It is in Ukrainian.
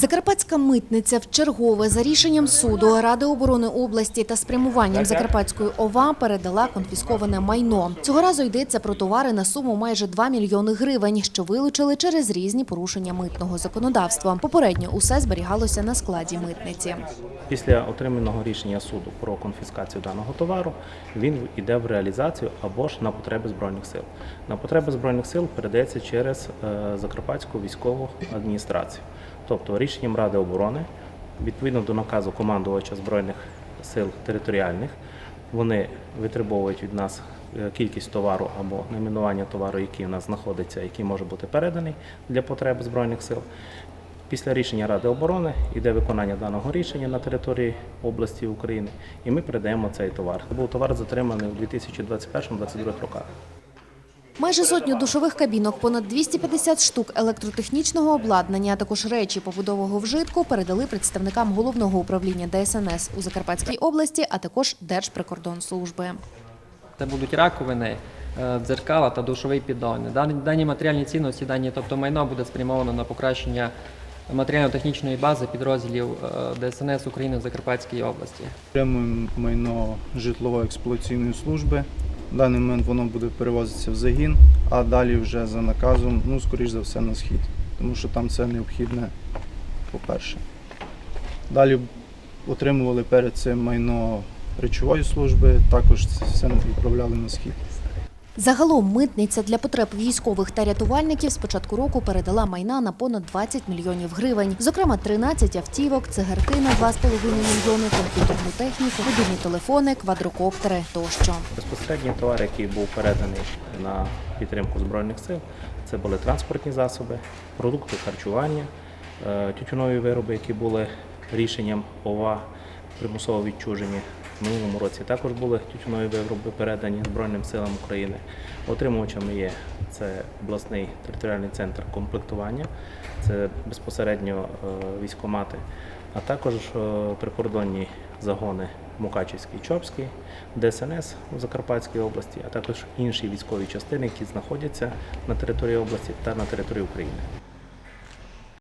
Закарпатська митниця в чергове за рішенням суду Ради оборони області та спрямуванням Закарпатської ОВА передала конфісковане майно. Цього разу йдеться про товари на суму майже 2 мільйони гривень, що вилучили через різні порушення митного законодавства. Попередньо усе зберігалося на складі митниці. Після отриманого рішення суду про конфіскацію даного товару він йде в реалізацію або ж на потреби збройних сил. На потреби збройних сил передається через е, Закарпатську військову адміністрацію. Тобто рішенням Ради оборони, відповідно до наказу командувача збройних сил територіальних, вони витребовують від нас е, кількість товару або найменування товару, який у нас знаходиться, який може бути переданий для потреб збройних сил. Після рішення Ради оборони йде виконання даного рішення на території області України, і ми передаємо цей товар. Був товар затриманий у 2021-2022 роках. Майже сотню душових кабінок, понад 250 штук електротехнічного обладнання, а також речі побудового вжитку передали представникам головного управління ДСНС у Закарпатській області, а також Держприкордонслужби. Це будуть раковини, е, дзеркала та душовий піддон. Дані, дані матеріальні цінності, дані, тобто майно буде спрямовано на покращення матеріально-технічної бази підрозділів е, ДСНС України в Закарпатській області. Отримуємо майно житлово-експлуатаційної служби. В даний момент воно буде перевозитися в загін, а далі вже за наказом, ну, скоріш за все, на схід. Тому що там це необхідне, по-перше. Далі отримували перед цим майно речової служби, також все відправляли на схід. Загалом митниця для потреб військових та рятувальників з початку року передала майна на понад 20 мільйонів гривень. Зокрема, 13 автівок, цигарки на 2,5 мільйони, комп'ютерну техніку, мобільні телефони, квадрокоптери тощо. Безпосередній товар, який був переданий на підтримку збройних сил, це були транспортні засоби, продукти харчування, е, тютюнові вироби, які були рішенням ОВА примусово відчужені. В минулому році також були тютюнові вироби передані Збройним силам України. Отримувачами є це обласний територіальний центр комплектування, це безпосередньо е, військомати, а також е, прикордонні загони Мукачівський Чопський, ДСНС у Закарпатській області, а також інші військові частини, які знаходяться на території області та на території України.